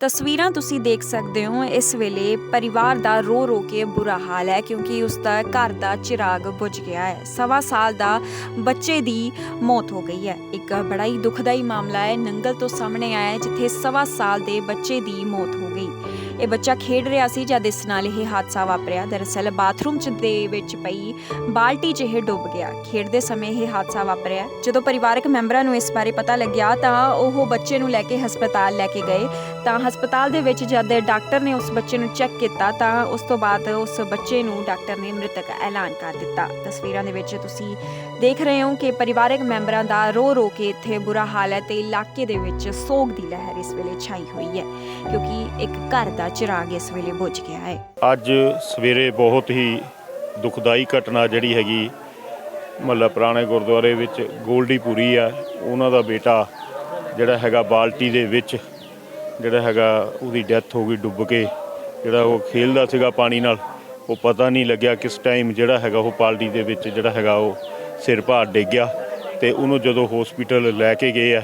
ਤਸਵੀਰਾਂ ਤੁਸੀਂ ਦੇਖ ਸਕਦੇ ਹੋ ਇਸ ਵੇਲੇ ਪਰਿਵਾਰ ਦਾ ਰੋ ਰੋ ਕੇ ਬੁਰਾ ਹਾਲ ਹੈ ਕਿਉਂਕਿ ਉਸ ਦਾ ਘਰ ਦਾ ਚਿਰਾਗ ਬੁਝ ਗਿਆ ਹੈ। ਸਵਾ ਸਾਲ ਦਾ ਬੱਚੇ ਦੀ ਮੌਤ ਹੋ ਗਈ ਹੈ। ਇੱਕ ਬੜਾ ਹੀ ਦੁਖਦਾਈ ਮਾਮਲਾ ਹੈ। ਨੰਗਲ ਤੋਂ ਸਾਹਮਣੇ ਆਇਆ ਹੈ ਜਿੱਥੇ ਸਵਾ ਸਾਲ ਦੇ ਬੱਚੇ ਦੀ ਮੌਤ ਹੋ ਗਈ। ਇਹ ਬੱਚਾ ਖੇਡ ਰਿਹਾ ਸੀ ਜਦ ਇਸ ਨਾਲ ਇਹ ਹਾਦਸਾ ਵਾਪਰਿਆ। ਦਰਅਸਲ ਬਾਥਰੂਮ ਚ ਦੇ ਵਿੱਚ ਪਈ ਬਾਲਟੀ 'ਚ ਇਹ ਡੁੱਬ ਗਿਆ। ਖੇਡਦੇ ਸਮੇਂ ਇਹ ਹਾਦਸਾ ਵਾਪਰਿਆ। ਜਦੋਂ ਪਰਿਵਾਰਕ ਮੈਂਬਰਾਂ ਨੂੰ ਇਸ ਬਾਰੇ ਪਤਾ ਲੱਗਿਆ ਤਾਂ ਉਹ ਬੱਚੇ ਨੂੰ ਲੈ ਕੇ ਹਸਪਤਾਲ ਲੈ ਕੇ ਗਏ। ਤਾਂ ਹਸਪਤਾਲ ਦੇ ਵਿੱਚ ਜਦ ਡਾਕਟਰ ਨੇ ਉਸ ਬੱਚੇ ਨੂੰ ਚੈੱਕ ਕੀਤਾ ਤਾਂ ਉਸ ਤੋਂ ਬਾਅਦ ਉਸ ਬੱਚੇ ਨੂੰ ਡਾਕਟਰ ਨੇ ਮ੍ਰਿਤਕ ਐਲਾਨ ਕਰ ਦਿੱਤਾ। ਤਸਵੀਰਾਂ ਦੇ ਵਿੱਚ ਤੁਸੀਂ ਦੇਖ ਰਹੇ ਹੋ ਕਿ ਪਰਿਵਾਰਕ ਮੈਂਬਰਾਂ ਦਾ ਰੋ ਰੋ ਕੇ ਇੱਥੇ ਬੁਰਾ ਹਾਲ ਹੈ ਤੇ ਇਲਾਕੇ ਦੇ ਵਿੱਚ ਸੋਗ ਦੀ ਲਹਿਰ ਇਸ ਵੇਲੇ ਛਾਈ ਹੋਈ ਹੈ। ਕਿਉਂਕਿ ਇੱਕ ਘਰ ਦਾ ਚਿਰਾਗ ਇਸ ਵੇਲੇ ਬੁਝ ਗਿਆ ਹੈ ਅੱਜ ਸਵੇਰੇ ਬਹੁਤ ਹੀ ਦੁਖਦਾਈ ਘਟਨਾ ਜਿਹੜੀ ਹੈਗੀ, ਮਹੱਲਾ ਪੁਰਾਣੇ ਗੁਰਦੁਆਰੇ ਵਿੱਚ ਗੋਲਡੀ ਗੋਲਡੀਪੁਰੀ ਆ। ਉਹਨਾਂ ਦਾ ਬੇਟਾ ਜਿਹੜਾ ਹੈਗਾ ਬਾਲਟੀ ਦੇ ਵਿੱਚ, ਜਿਹੜਾ ਹੈਗਾ ਉਹਦੀ ਡੈਥ ਹੋ ਗਈ ਡੁੱਬ ਕੇ, ਜਿਹੜਾ ਉਹ ਖੇਲਦਾ ਸੀਗਾ ਪਾਣੀ ਨਾਲ। ਉਹ ਪਤਾ ਨਹੀਂ ਲੱਗਿਆ ਕਿਸ ਟਾਈਮ ਜਿਹੜਾ ਹੈਗਾ ਉਹ ਪਾਲਟੀ ਦੇ ਵਿੱਚ ਜਿਹੜਾ ਹੈਗਾ ਉਹ ਸਿਰ ਭਾਰ ਡਿੱਗ ਗਿਆ ਤੇ ਉਹਨੂੰ ਜਦੋਂ ਹਸਪੀਟਲ ਲੈ ਕੇ ਗਏ ਆ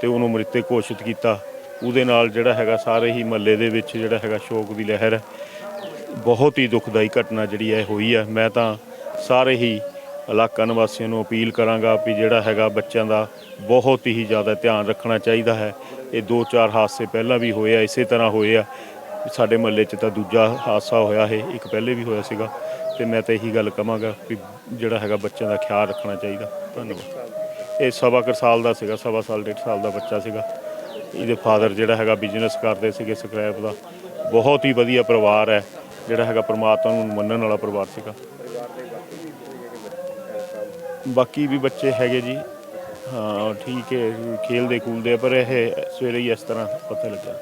ਤੇ ਉਹਨੂੰ ਮ੍ਰਿਤਕ ਘੋਸ਼ਿਤ ਕੀਤਾ। ਉਹਦੇ ਨਾਲ ਜਿਹੜਾ ਹੈਗਾ ਸਾਰੇ ਹੀ ਮਹੱਲੇ ਦੇ ਵਿੱਚ ਜਿਹੜਾ ਹੈਗਾ ਸ਼ੋਕ ਦੀ ਲਹਿਰ ਹੈ। ਬਹੁਤ ਹੀ ਦੁਖਦਾਈ ਘਟਨਾ ਜਿਹੜੀ ਹੈ ਹੋਈ ਹੈ। ਮੈਂ ਤਾਂ ਸਾਰੇ ਹੀ ਇਲਾਕਾ ਨਿਵਾਸੀਆਂ ਨੂੰ ਅਪੀਲ ਕਰਾਂਗਾ ਵੀ ਜਿਹੜਾ ਹੈਗਾ ਬੱਚਿਆਂ ਦਾ ਬਹੁਤ ਹੀ ਜ਼ਿਆਦਾ ਧਿਆਨ ਰੱਖਣਾ ਚਾਹੀਦਾ ਹੈ। ਇਹ ਦੋ ਚਾਰ ਹਾਦਸੇ ਪਹਿਲਾਂ ਵੀ ਹੋਏ ਆ, ਇਸੇ ਤਰ੍ਹਾਂ ਹੋਏ ਆ। ਸਾਡੇ ਮਹੱਲੇ 'ਚ ਤਾਂ ਦੂਜਾ ਹਾਦਸਾ ਹੋਇਆ ਹੈ ਇੱਕ ਪਹਿਲੇ ਵੀ ਹੋਇਆ ਸੀਗਾ। ਤੇ ਮੈਂ ਤਾਂ ਇਹੀ ਗੱਲ ਕਹਾਂਗਾ ਵੀ ਜਿਹੜਾ ਹੈਗਾ ਬੱਚਿਆਂ ਦਾ ਖਿਆਲ ਰੱਖਣਾ ਚਾਹੀਦਾ। ਧੰਨਵਾਦ। ਇਹ ਸਵਾ ਕੁ ਸਾਲ ਦਾ ਸੀਗਾ, ਸਵਾ ਸਾਲ, ਡੇਢ ਸਾਲ ਦਾ ਬੱਚਾ ਸੀਗਾ। ਇਹਦੇ ਫਾਦਰ ਜਿਹੜਾ ਹੈਗਾ ਬਿਜ਼ਨਸ ਕਰਦੇ ਸੀਗੇ ਸਕ੍ਰੈਪ ਦਾ, ਬਹੁਤ ਹੀ ਵਧੀਆ ਪਰਿਵਾਰ ਹੈ, ਜਿਹੜਾ ਹੈਗਾ ਪ੍ਰਮਾਤਮਾ ਨੂੰ ਮੰਨਣ ਵਾਲਾ ਪਰਿਵਾਰ ਸੀਗਾ। ਬਾਕੀ ਵੀ ਬੱਚੇ ਹੈਗੇ ਜੀ, ਹਾਂ, ਠੀਕ ਹੈ ਖੇਲਦੇ ਕੂਲਦੇ ਪਰ ਇਹ ਸਵੇਰੇ ਹੀ ਇਸ ਤਰ੍ਹਾਂ ਪਤਾ ਲੱਗਾ